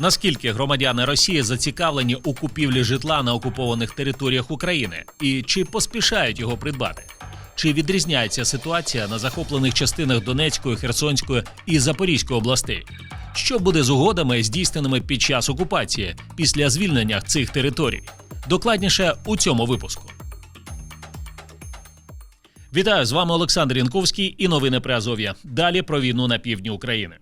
Наскільки громадяни Росії зацікавлені у купівлі житла на окупованих територіях України і чи поспішають його придбати? Чи відрізняється ситуація на захоплених частинах Донецької, Херсонської і Запорізької областей? Що буде з угодами, здійсненими під час окупації після звільнення цих територій? Докладніше у цьому випуску. Вітаю з вами Олександр Янковський і новини при Азов'я. Далі про війну на півдні України.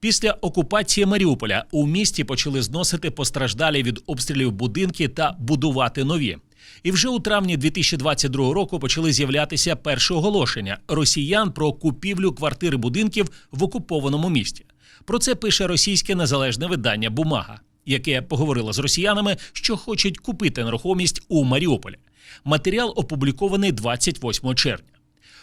Після окупації Маріуполя у місті почали зносити постраждалі від обстрілів будинки та будувати нові. І вже у травні 2022 року почали з'являтися перші оголошення росіян про купівлю квартир і будинків в окупованому місті. Про це пише російське незалежне видання Бумага, яке поговорило з росіянами, що хочуть купити нерухомість у Маріуполі. Матеріал опублікований 28 червня.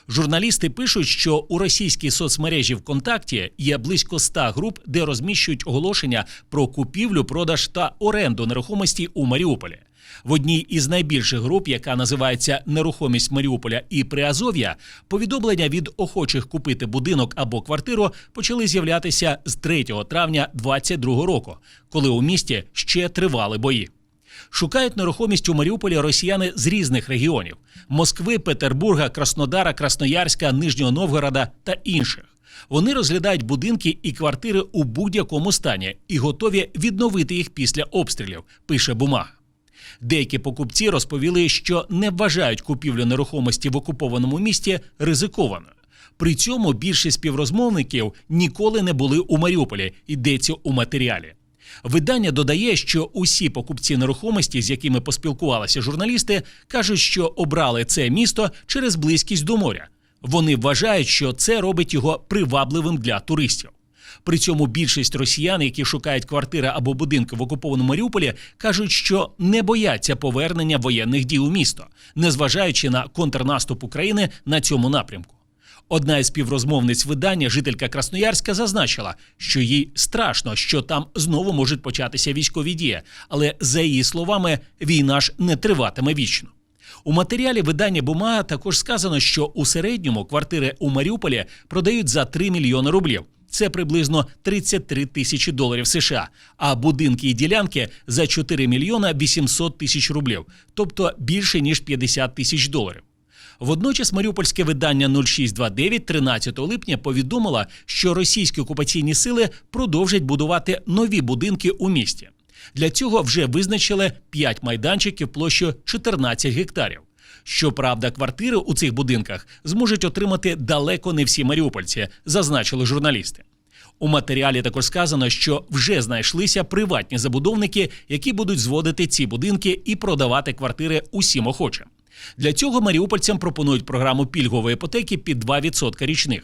Журналісти пишуть, що у російській соцмережі ВКонтакті є близько 100 груп, де розміщують оголошення про купівлю, продаж та оренду нерухомості у Маріуполі. В одній із найбільших груп, яка називається Нерухомість Маріуполя і Приазов'я, повідомлення від охочих купити будинок або квартиру почали з'являтися з 3 травня 2022 року, коли у місті ще тривали бої. Шукають нерухомість у Маріуполі росіяни з різних регіонів: Москви, Петербурга, Краснодара, Красноярська, Нижнього Новгорода та інших. Вони розглядають будинки і квартири у будь-якому стані і готові відновити їх після обстрілів. Пише бумага. Деякі покупці розповіли, що не вважають купівлю нерухомості в окупованому місті ризикованою. При цьому більшість співрозмовників ніколи не були у Маріуполі, йдеться у матеріалі. Видання додає, що усі покупці нерухомості, з якими поспілкувалися журналісти, кажуть, що обрали це місто через близькість до моря. Вони вважають, що це робить його привабливим для туристів. При цьому більшість росіян, які шукають квартири або будинки в окупованому Маріуполі, кажуть, що не бояться повернення воєнних дій у місто, незважаючи на контрнаступ України на цьому напрямку. Одна із співрозмовниць видання, жителька Красноярська, зазначила, що їй страшно, що там знову можуть початися військові дії, але за її словами, війна ж не триватиме вічно. У матеріалі видання Бумага також сказано, що у середньому квартири у Маріуполі продають за 3 мільйони рублів. Це приблизно 33 тисячі доларів США, а будинки і ділянки за 4 мільйона 800 тисяч рублів, тобто більше ніж 50 тисяч доларів. Водночас маріупольське видання 0629 13 липня повідомило, що російські окупаційні сили продовжать будувати нові будинки у місті. Для цього вже визначили 5 майданчиків площею 14 гектарів. Щоправда, квартири у цих будинках зможуть отримати далеко не всі маріупольці, зазначили журналісти. У матеріалі також сказано, що вже знайшлися приватні забудовники, які будуть зводити ці будинки і продавати квартири усім охочим. Для цього маріупольцям пропонують програму пільгової іпотеки під 2% річних.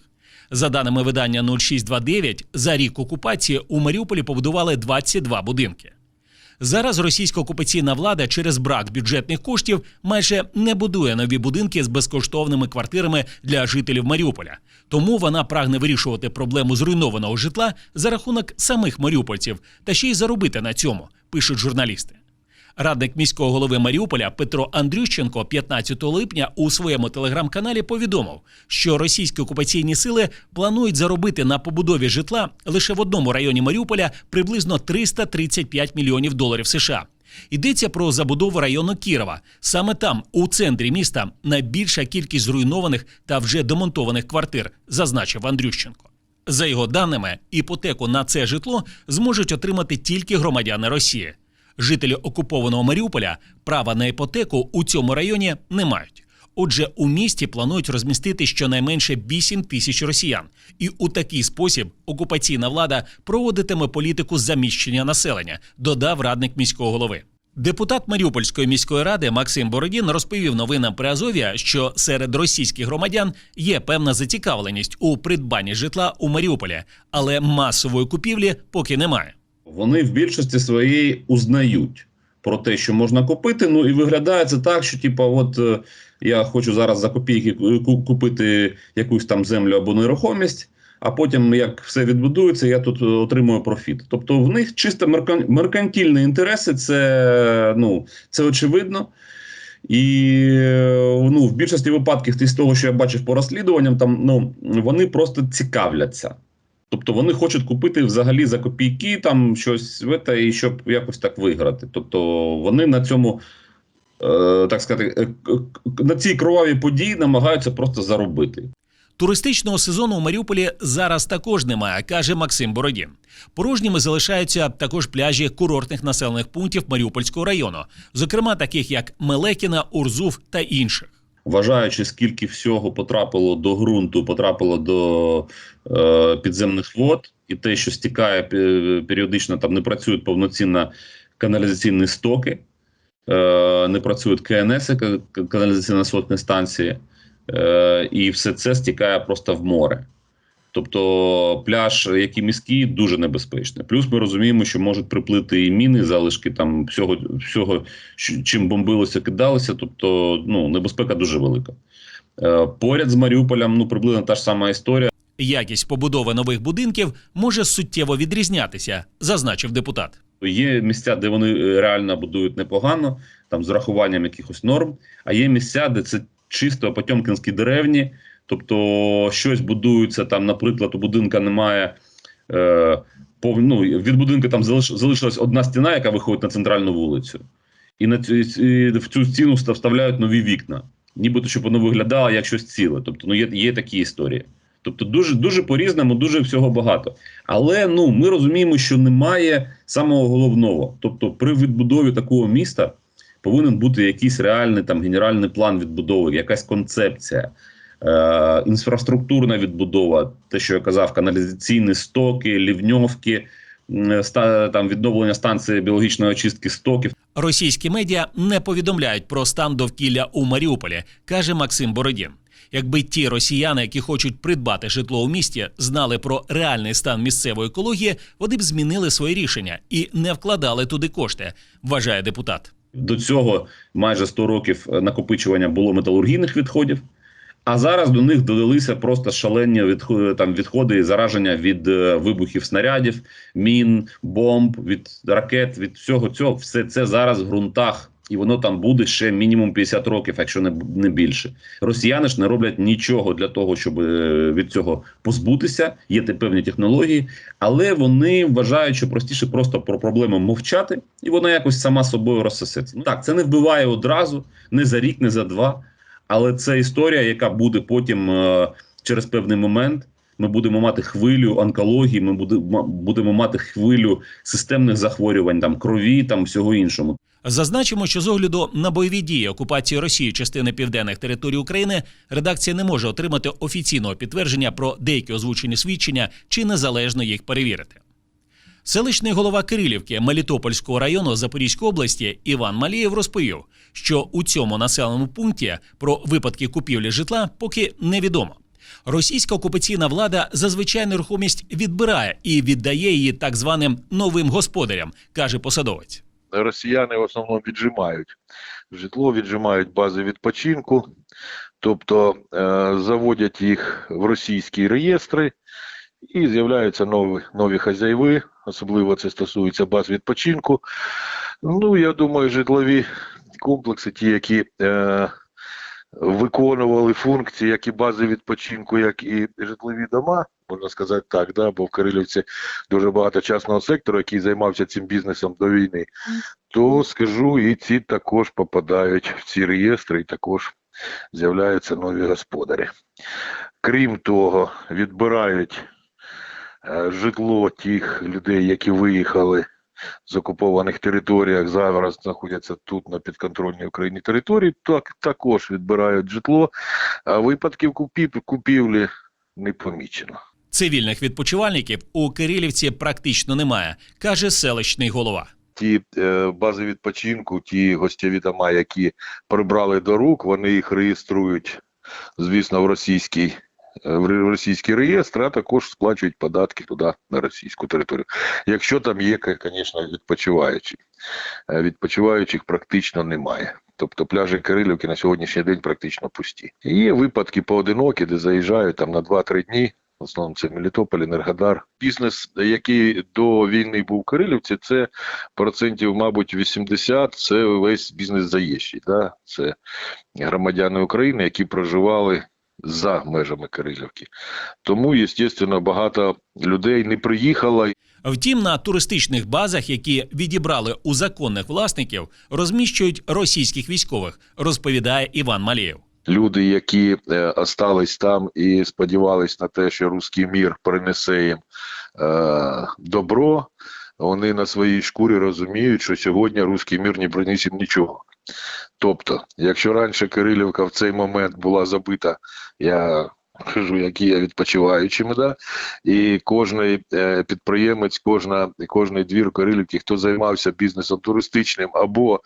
За даними видання 0629, за рік окупації у Маріуполі побудували 22 будинки. Зараз російська окупаційна влада через брак бюджетних коштів майже не будує нові будинки з безкоштовними квартирами для жителів Маріуполя. Тому вона прагне вирішувати проблему зруйнованого житла за рахунок самих маріупольців та ще й заробити на цьому, пишуть журналісти. Радник міського голови Маріуполя Петро Андрющенко 15 липня у своєму телеграм-каналі повідомив, що російські окупаційні сили планують заробити на побудові житла лише в одному районі Маріуполя приблизно 335 мільйонів доларів США. Йдеться про забудову району Кірова. Саме там, у центрі міста, найбільша кількість зруйнованих та вже демонтованих квартир, зазначив Андрющенко. За його даними, іпотеку на це житло зможуть отримати тільки громадяни Росії. Жителі окупованого Маріуполя права на іпотеку у цьому районі не мають. Отже, у місті планують розмістити щонайменше 8 тисяч росіян, і у такий спосіб окупаційна влада проводитиме політику заміщення населення, додав радник міського голови. Депутат Маріупольської міської ради Максим Бородін розповів новинам Приазов'я, що серед російських громадян є певна зацікавленість у придбанні житла у Маріуполі, але масової купівлі поки немає. Вони в більшості своїй узнають про те, що можна купити. Ну і виглядає це так, що типу, от е, я хочу зараз за копійки купити якусь там землю або нерухомість. А потім, як все відбудується, я тут е, отримую профіт. Тобто, в них чисто меркан- меркантильні інтереси, це ну це очевидно. І е, ну, в більшості випадків, з того, що я бачив по розслідуванням, там ну вони просто цікавляться. Тобто вони хочуть купити взагалі за копійки там щось в те, і щоб якось так виграти. Тобто вони на цьому, е, так сказати, е, на цій кровавій події намагаються просто заробити. Туристичного сезону у Маріуполі зараз також немає, каже Максим Бородін. Порожніми залишаються також пляжі курортних населених пунктів Маріупольського району, зокрема таких як Мелекіна, Урзув та інших. Вважаючи, скільки всього потрапило до ґрунту, потрапило до е, підземних вод, і те, що стікає періодично, там не працюють повноцінно каналізаційні стоки, е, не працюють КНС, ка- каналізаційно сотні станції, е, і все це стікає просто в море. Тобто пляж, який міський, дуже небезпечний. Плюс ми розуміємо, що можуть приплити і міни, залишки там всього, всього чим бомбилося, кидалося. Тобто, ну небезпека дуже велика. Е, поряд з Маріуполем, ну приблизно та ж сама історія. Якість побудови нових будинків може суттєво відрізнятися, зазначив депутат. Є місця, де вони е, реально будують непогано, там з урахуванням якихось норм. А є місця, де це чисто потьомкінські деревні. Тобто, щось будується там, наприклад, у будинка немає. Е, пов, ну, від будинку там залиш, залишилась одна стіна, яка виходить на центральну вулицю. І на цю, і в цю стіну вставляють нові вікна. Нібито, щоб воно виглядало як щось ціле. Тобто, ну, є, є такі історії. Тобто, дуже, дуже по-різному, дуже всього багато. Але ну, ми розуміємо, що немає самого головного. Тобто, при відбудові такого міста повинен бути якийсь реальний там генеральний план відбудови, якась концепція, інфраструктурна відбудова, те, що я казав, каналізаційні стоки, лівньовки, ста, там відновлення станції біологічної очистки стоків. Російські медіа не повідомляють про стан довкілля у Маріуполі, каже Максим Бородін. Якби ті росіяни, які хочуть придбати житло у місті, знали про реальний стан місцевої екології, вони б змінили своє рішення і не вкладали туди кошти, вважає депутат. До цього майже 100 років е, накопичування було металургійних відходів. А зараз до них додалися просто шалені відходи, там відходи і зараження від е, вибухів снарядів, мін, бомб, від ракет, від всього цього. Все це зараз в ґрунтах, і воно там буде ще мінімум 50 років, якщо не, не більше. Росіяни ж не роблять нічого для того, щоб е, від цього позбутися. Є те певні технології, але вони вважають, що простіше просто про проблему мовчати, і вона якось сама собою розсосеться. Ну так, це не вбиває одразу, не за рік, не за два. Але це історія, яка буде потім е, через певний момент. Ми будемо мати хвилю онкології, ми буде- будемо мати хвилю системних захворювань, там крові, там всього іншому. Зазначимо, що з огляду на бойові дії окупації Росії частини південних територій України редакція не може отримати офіційного підтвердження про деякі озвучені свідчення чи незалежно їх перевірити. Селищний голова Кирилівки Мелітопольського району Запорізької області Іван Малієв розповів, що у цьому населеному пункті про випадки купівлі житла поки невідомо. Російська окупаційна влада зазвичай нерухомість відбирає і віддає її так званим новим господарям, каже посадовець. росіяни в основному віджимають житло, віджимають бази відпочинку, тобто е, заводять їх в російські реєстри і з'являються нові, нові хазяїви, особливо це стосується баз відпочинку. Ну, я думаю, житлові комплекси, ті, які е, виконували функції, як і бази відпочинку, як і житлові дома, можна сказати так, да, бо в Кирилівці дуже багато частного сектору, який займався цим бізнесом до війни, то скажу, і ці також попадають в ці реєстри, і також з'являються нові господарі. Крім того, відбирають житло тих людей, які виїхали з окупованих територіях, зараз знаходяться тут на підконтрольній Україні території, так також відбирають житло, а випадків купів, купівлі не помічено. Цивільних відпочивальників у Кирилівці практично немає, каже селищний голова. ті е, бази відпочинку, ті гостєві дома, які прибрали до рук, вони їх реєструють, звісно, в російський. Е, В російський реєстр, а також сплачують податки туди на російську територію. Якщо там є, звісно, відпочиваючі. Е, Відпочиваючих практично немає. Тобто пляжі Кирилівки на сьогоднішній день практично пусті. Є випадки поодинокі, де заїжджають там на 2-3 дні. В основному це Мелітополь, Енергодар. Бізнес, який до війни був в Кирилівці, це процентів, мабуть, 80 – це весь бізнес заїжджий. Да? Це громадяни України, які проживали за межами Кирилівки. Тому, звісно, багато людей не приїхало. Втім, на туристичних базах, які відібрали у законних власників, розміщують російських військових, розповідає Іван Малєєв. Люди, які е, остались там і сподівались на те, що руський мір принесе їм е, добро, вони на своїй шкурі розуміють, що сьогодні руський мір не приніс їм нічого. Тобто, якщо раніше Кирилівка в цей момент була забита, я кажу, які я відпочиваючими, да? і кожний е, підприємець, кожна, кожний двір Кирилівки, хто займався бізнесом туристичним або,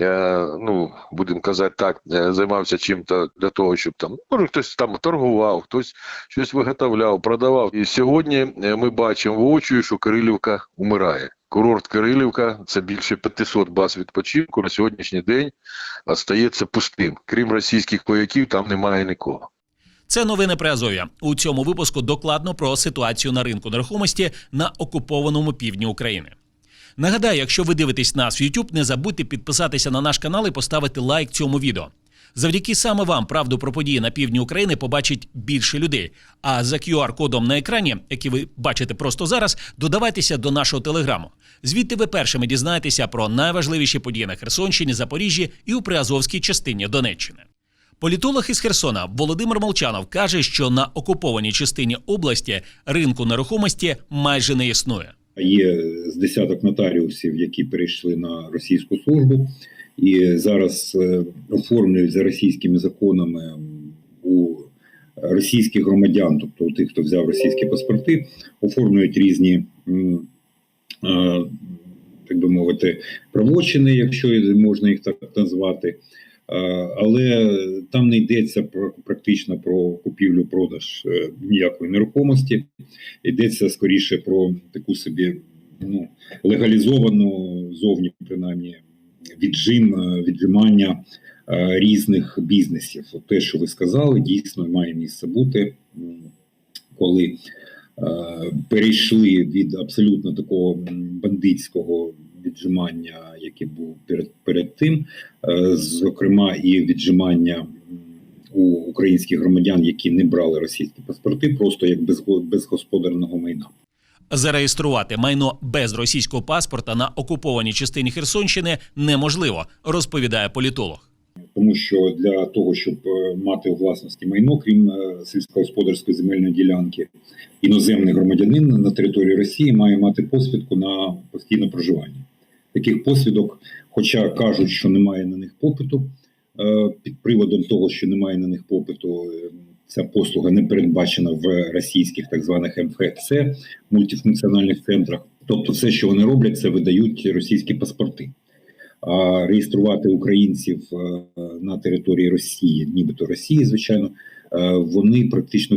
е, ну, будемо казати так, е, займався чим-то для того, щоб там, може, хтось там торгував, хтось щось виготовляв, продавав. І сьогодні е, ми бачимо воочию, що Кирилівка умирає. Курорт Кирилівка це більше 500 баз відпочинку на сьогоднішній день остається пустим. Крім російських вояків, там немає нікого. Це новини при Азов'я. У цьому випуску докладно про ситуацію на ринку нерухомості на окупованому півдні України. Нагадаю, якщо ви дивитесь нас в YouTube, не забудьте підписатися на наш канал і поставити лайк цьому відео. Завдяки саме вам правду про події на півдні України побачить більше людей. А за QR-кодом на екрані, який ви бачите просто зараз, додавайтеся до нашого телеграму. Звідти ви першими дізнаєтеся про найважливіші події на Херсонщині, Запоріжжі і у Приазовській частині Донеччини. Політолог із Херсона Володимир Молчанов каже, що на окупованій частині області ринку нерухомості майже не існує. Є з десяток нотаріусів, які перейшли на російську службу, і зараз е, оформлюють за російськими законами у російських громадян, тобто у тих, хто взяв російські паспорти, оформлюють різні, е, так би мовити, правочини, якщо можна їх так назвати. Е, Але там не йдеться про практично про купівлю-продаж ніякої нерухомості. Йдеться скоріше про таку собі ну, легалізовану зовні, принаймні, віджим, е, віджимання е, різних бізнесів. От те, що ви сказали, дійсно має місце бути, коли е, перейшли від абсолютно такого бандитського віджимання, яке був перед, перед тим, зокрема, і віджимання у українських громадян, які не брали російські паспорти, просто як безго- безгосподарного майна. Зареєструвати майно без російського паспорта на окупованій частині Херсонщини неможливо, розповідає політолог. Тому що для того, щоб е, мати у власності майно, крім е, сільськогосподарської земельної ділянки, іноземний громадянин на території Росії має мати посвідку на постійне проживання. Таких посвідок, хоча кажуть, що немає на них попиту, е, під приводом того, що немає на них попиту, ця послуга не передбачена в російських так званих МФЦ мультифункціональних центрах. Тобто, все, що вони роблять, це видають російські паспорти. А реєструвати українців е, на території Росії, нібито Росії, звичайно, е, вони практично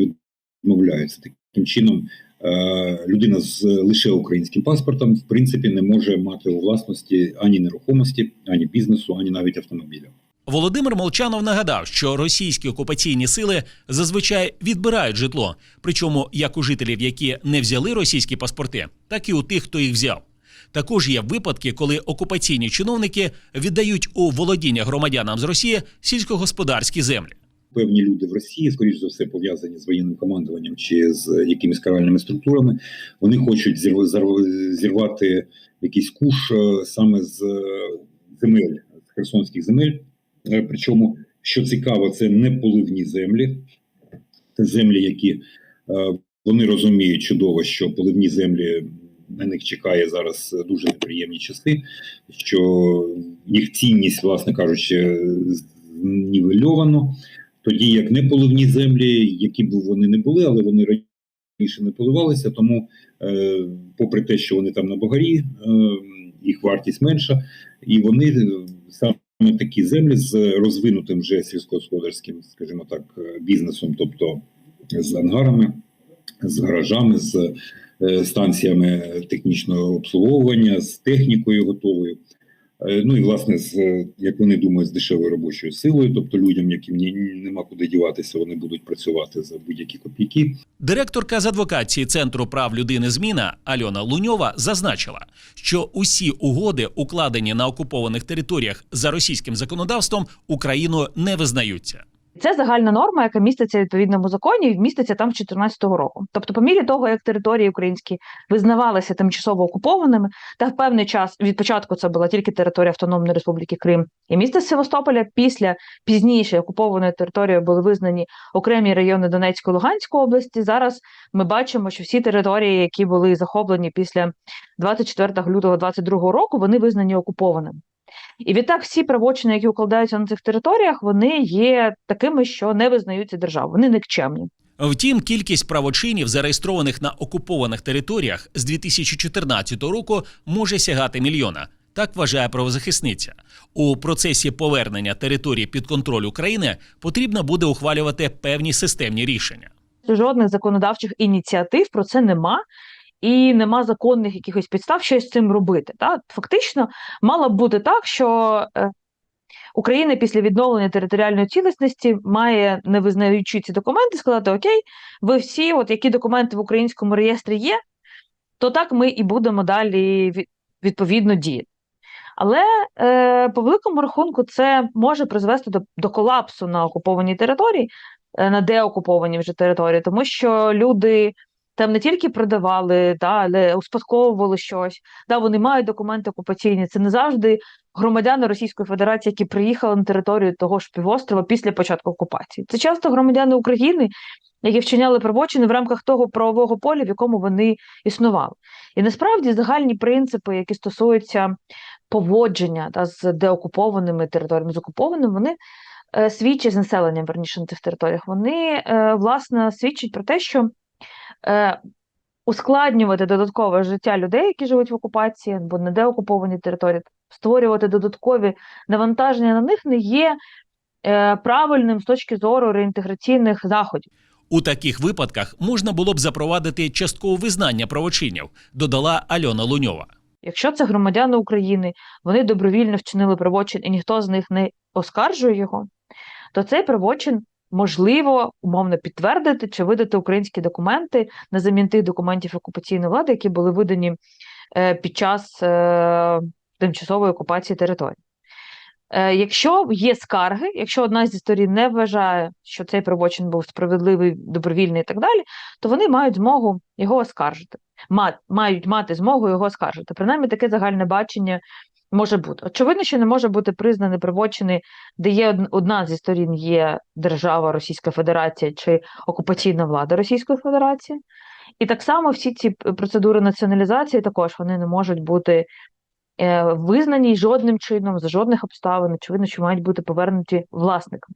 відмовляються. Таким чином, е, людина з лише українським паспортом, в принципі, не може мати у власності ані нерухомості, ані бізнесу, ані навіть автомобіля. Володимир Молчанов нагадав, що російські окупаційні сили зазвичай відбирають житло, причому як у жителів, які не взяли російські паспорти, так і у тих, хто їх взяв. Також є випадки, коли окупаційні чиновники віддають у володіння громадянам з Росії сільськогосподарські землі. Певні люди в Росії, скоріш за все, пов'язані з воєнним командуванням чи з якимись каральними структурами, вони хочуть зірвати якийсь куш е, саме з е, земель, з херсонських земель. Е, Причому, що цікаво, це не поливні землі, це землі, які е, вони розуміють чудово, що поливні землі на них чекає зараз дуже неприємні часи, що їх цінність, власне кажучи, знівельовано. Тоді як неполивні землі, які б вони не були, але вони раніше не поливалися, тому, е, попри те, що вони там на Богарі, е, їх вартість менша, і вони е, саме такі землі з розвинутим вже сільськогосподарським, скажімо так, е, бізнесом, тобто з ангарами, з гаражами, з е, станціями технічного обслуговування, з технікою готовою. Е, Ну і власне, з е, як вони думають, з дешевою робочою силою, тобто людям, яким ні, нема куди діватися, вони будуть працювати за будь-які копійки. Директорка з адвокації Центру прав людини Зміна Альона Луньова зазначила, що усі угоди, укладені на окупованих територіях за російським законодавством, Україною не визнаються. Це загальна норма, яка міститься в відповідному законі, і міститься там з 2014 року. Тобто, по мірі того, як території українські визнавалися тимчасово окупованими, та в певний час від початку це була тільки територія Автономної Республіки Крим і місто Севастополя. Після пізніше окупованою територією були визнані окремі райони Донецької Луганської області. Зараз ми бачимо, що всі території, які були захоплені після 24 лютого 2022 року, вони визнані окупованими. І відтак всі правочини, які укладаються на цих територіях, вони є такими, що не визнаються державою, вони никчемні. Втім, кількість правочинів, зареєстрованих на окупованих територіях з 2014 року, може сягати мільйона. Так вважає правозахисниця. У процесі повернення території під контроль України потрібно буде ухвалювати певні системні рішення. Жодних законодавчих ініціатив про це нема. І нема законних якихось підстав щось з цим робити. Та? Фактично, мало б бути так, що е, Україна після відновлення територіальної цілісності має, не визнаючи ці документи, сказати: Окей, ви всі, от які документи в українському реєстрі є, то так ми і будемо далі відповідно діяти. Але е, по великому рахунку це може призвести до, до колапсу на окупованій території, е, на деокупованій вже території, тому що люди там не тільки продавали, да, але успадковували щось. Да, вони мають документи окупаційні. Це не завжди громадяни Російської Федерації, які приїхали на територію того ж півострова після початку окупації. Це часто громадяни України, які вчиняли правочини в рамках того правового поля, в якому вони існували. І насправді загальні принципи, які стосуються поводження та, з деокупованими територіями, з окупованими, вони е, свідчать з населенням верніше на цих територіях. Вони е, власне свідчать про те, що е, ускладнювати додаткове життя людей, які живуть в окупації або на деокупованій території, створювати додаткові навантаження на них не є е, правильним з точки зору реінтеграційних заходів. У таких випадках можна було б запровадити часткове визнання правочинів, додала Альона Луньова. Якщо це громадяни України, вони добровільно вчинили правочин, і ніхто з них не оскаржує його, то цей правочин можливо умовно підтвердити чи видати українські документи на замін тих документів окупаційної влади, які були видані е, під час е, тимчасової окупації території. Е, Якщо є скарги, якщо одна зі сторін не вважає, що цей правочин був справедливий, добровільний і так далі, то вони мають змогу його оскаржити. Ма- мають мати змогу його оскаржити. Принаймні таке загальне бачення може бути. Очевидно, що не може бути признаний правочини, де є одна зі сторін є держава Російська Федерація чи окупаційна влада Російської Федерації. І так само всі ці процедури націоналізації також вони не можуть бути е, визнані жодним чином, за жодних обставин. Очевидно, що мають бути повернуті власникам.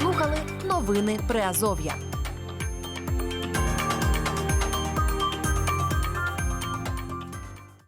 Слухали новини Приазов'я.